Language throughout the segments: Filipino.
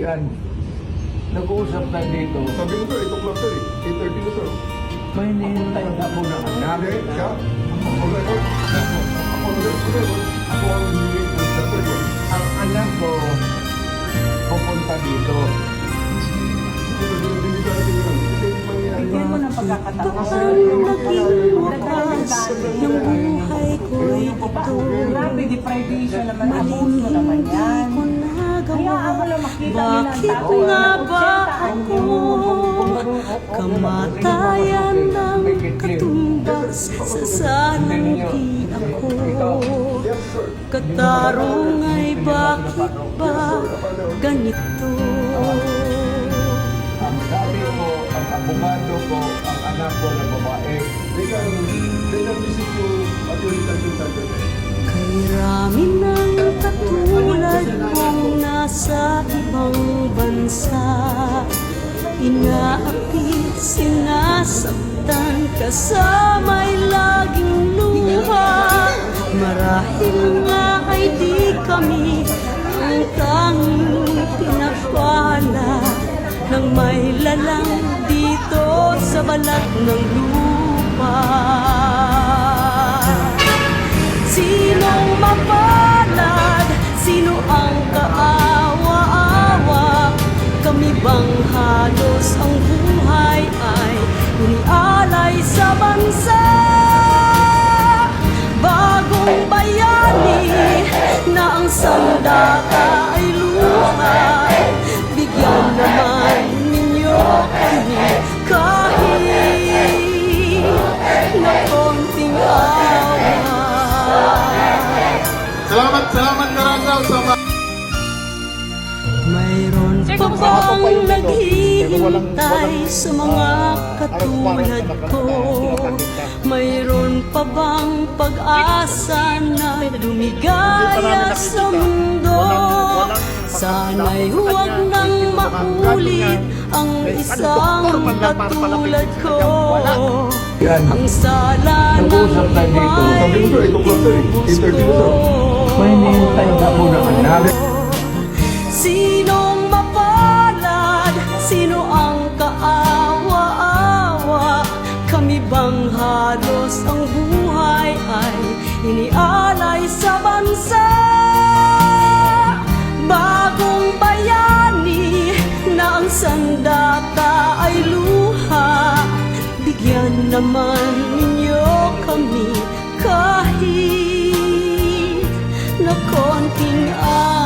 Yan. Nag-uusap tayo dito. Sabi ko sir, 8 o'clock sir eh. 8.30 na sir. May hinihintay na po ng anak. Hindi, siya. Ako na yun. Ako na yun. Ako na ang ng sir yun. Ang anak ko pupunta dito. Na na. Bigyan mo ng pagkakataon. Ang naging wakas ng buhay ko'y ito Grabe, deprivation naman. Abuso naman yan. Nagawa ako lang makita Bakit nga ba 80 ako. Kamatayan ng katumbas Sa sanangki ako Yes sir. Katarong ay bakit ba ganito Ang sabi ko, ang abogado ko, ang anak ko na babae. Kay rami ng katulad kong nasa ibang bansa. Inaapit, sinasaktan kasama'y laging luha. Marahil nga ay di kami ang tanging pinapala. Nang may lalang dito sa balat ng lupa. Sinong mapalad? Sandata ay luha Bigyan naman ninyo kami kahit na konting awa Salamat, salamat Karangaw sa Mayroon pa bang naghihintay sa mga katulad ko? Mayroon pa bang pag-asa na lumigaya sa mundo? Sana'y huwag nang maulit ang isang katulad ko Yan. Ang sala ng dito. Sabi ko sir, 8 o'clock sir. 8.30 na sir. May hinihintay na po ng anak. Inialay sa bansa? Bagong bayani na ang sandata ay luha Bigyan naman ninyo kami kahit na konting awa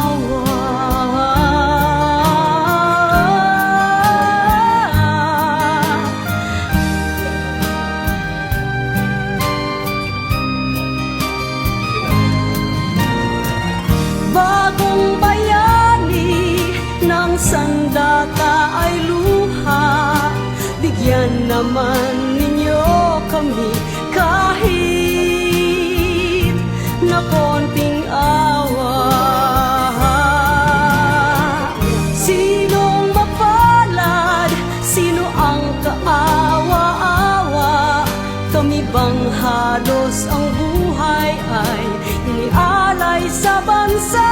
bansa?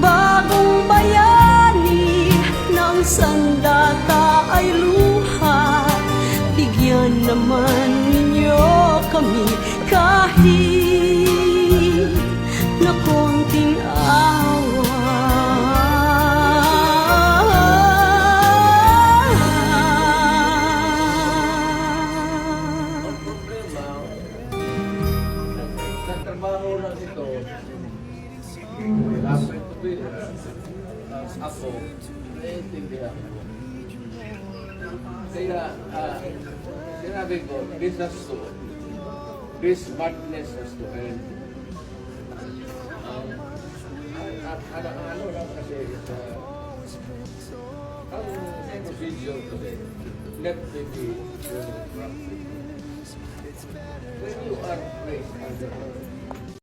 Bagong bayani ng sandata ay luha Bigyan naman ninyo kami kahit na konting awa Ako, naiintindihan ko. Kaya, ah, sinabi ko, this has to, this madness has to end. Um, at ano, ano lang kasi sa, ang procedure today, let me be practical. When you are placed under